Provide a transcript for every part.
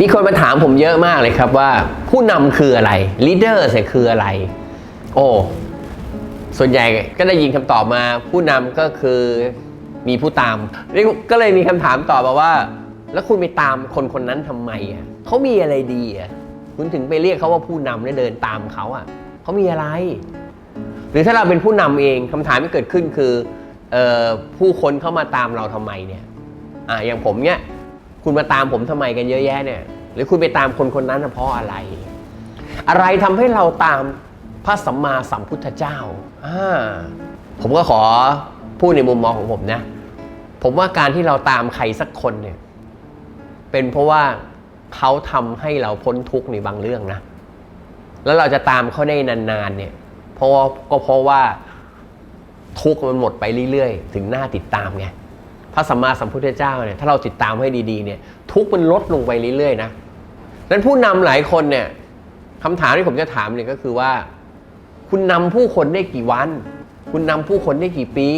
มีคนมาถามผมเยอะมากเลยครับว่าผู้นำคืออะไร leader เนี่ยคืออะไร โอ้ส่วนใหญ่ก็ได้ยินคำตอบมา ผู้นำก็คือมีผู้ตาม ก็เลยมีคำถามตอบมาว่า แล้วคุณไปตามคนคนนั้นทำไมอะเขามีอะไรดีอะคุณถึงไปเรียกเขาว่าผู้นำและเดินตามเขาอะเขามีอะไร หรือถ้าเราเป็นผู้นำเองคำถามที่เกิดขึ้นคือออผู้คนเข้ามาตามเราทำไมเนี่ยอะอย่างผมเนี่ย คุณมาตามผมทำไมกันเยอะแยะเนี่ย หรือคุณไปตามคนคนนั้นเพราะอะไร อะไรทำให้เราตามพระสัมมาสัมพุทธเจ้าอ่าผมก็ขอพูดในมุมมองของผมนะ ผมว่าการที่เราตามใครสักคนเนี่ย เป็นเพราะว่าเขาทำให้เราพ้นทุกข์ในบางเรื่องนะ แล้วเราจะตามเขาได้นานๆเนี่ย เพราะว่าก็เพราะว่าทุกข์มันหมดไปเรื่อยๆ ถึงหน้าติดตามไง พระสัมมาสัมพุทธเจ้าเนี่ยถ้าเราติดตามให้ดีๆเนี่ยทุกมันลดลงไปเรื่อยๆนะนั้นผู้นำหลายคนเนี่ยคำถามที่ผมจะถามเนี่ยก็คือว่า คุณนำผู้คนได้กี่วัน คุณนำผู้คนได้กี่ปี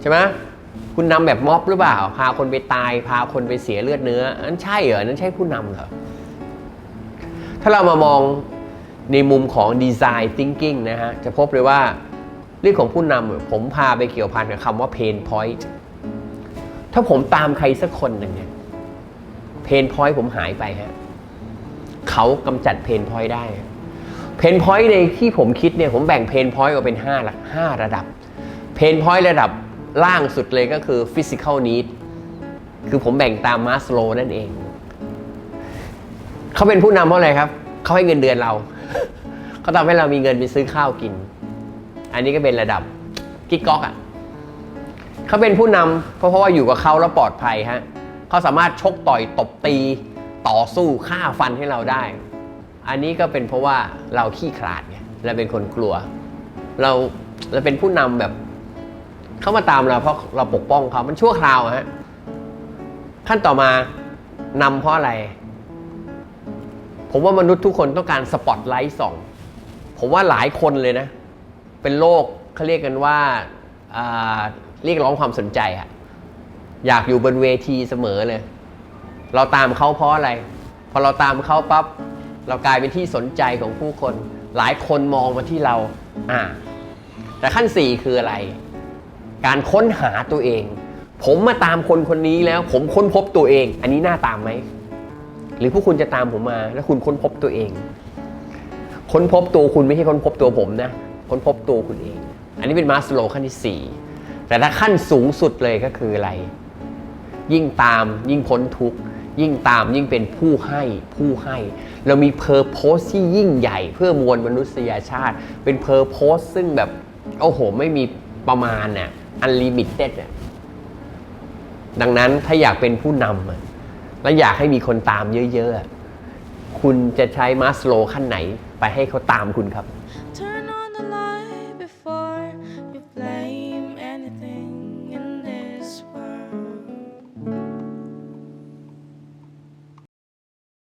ใช่ไหมคุณนำแบบม็อบหรือเปล่า พาคนไปตาย พาคนไปเสียเลือดเนื้ออันนั้นใช่เหรอนั้นใช่ผู้นำเหรอถ้าเรามามองในมุมของ Design Thinking นะฮะจะพบเลยว่าเรื่องของผู้นำผมพาไปเกี่ยวพันกับคำว่า Pain Point ถ้าผมตามใครสักคนหนึ่งเนี่ย Pain Point ผมหายไปฮะเขากำจัด Pain Point ได้ Pain Point ในที่ผมคิดเนี่ยผมแบ่ง Pain Point ออกเป็น5ละ5ระดับ Pain Point ระดับล่างสุดเลยก็คือ Physical Need คือผมแบ่งตามมาสโลนั่นเอง เขาเป็นผู้นำเพราะอะไรครับ เขาให้เงินเดือนเรา เขาทำให้เรามีเงินไปซื้อข้าวกิน อันนี้ก็เป็นระดับกิ๊กก๊อกอะ เขาเป็นผู้นำเพราะเพราะว่าอยู่กับเขาแล้วปลอดภัยฮะเขาสามารถชกต่อยตบตีต่อสู้ฆ่าฟันให้เราได้ อันนี้ก็เป็นเพราะว่าเราขี้ขลาดไงเราเป็นคนกลัว เราเราเป็นผู้นำแบบเขามาตามเราเพราะเราปกป้องเขามันชั่วคราวฮะขั้นต่อมานำเพราะอะไร ผมว่ามนุษย์ทุกคนต้องการสปอตไลท์ส่อง ผมว่าหลายคนเลยนะ เป็นโรคเขาเรียกกันว่าอ่า เรียกร้องความสนใจอะอยากอยู่บนเวทีเสมอเลย เราตามเขาเพราะอะไร พอเราตามเขาปั๊บเรากลายเป็นที่สนใจของผู้คน หลายคนมองมาที่เราอ่าแต่ขั้นสี่คืออะไร การค้นหาตัวเอง ผมมาตามคนคนนี้แล้ว ผมค้นพบตัวเอง อันนี้น่าตามไหม หรือพวกคุณจะตามผมมา แล้วคุณค้นพบตัวเอง ค้นพบตัวคุณไม่ใช่ค้นพบตัวผมนะ ค้นพบตัวคุณเอง อันนี้เป็นมาสโลขั้นที่ 4 แต่ถ้าขั้นสูงสุดเลยก็คืออะไร ยิ่งตามยิ่งพ้นทุกข์ยิ่งตามยิ่งเป็นผู้ให้ผู้ให้ เรามีเพอร์โพสที่ยิ่งใหญ่เพื่อมวลมนุษยชาติ เป็นเพอร์โพสซึ่งแบบ โอ้โห ไม่มีประมาณน่ะอันลิมิเต็ดอะดังนั้นถ้าอยากเป็นผู้นำและอยากให้มีคนตามเยอะ ๆ คุณจะใช้มาสโลขั้นไหนไปให้เขาตามคุณครับ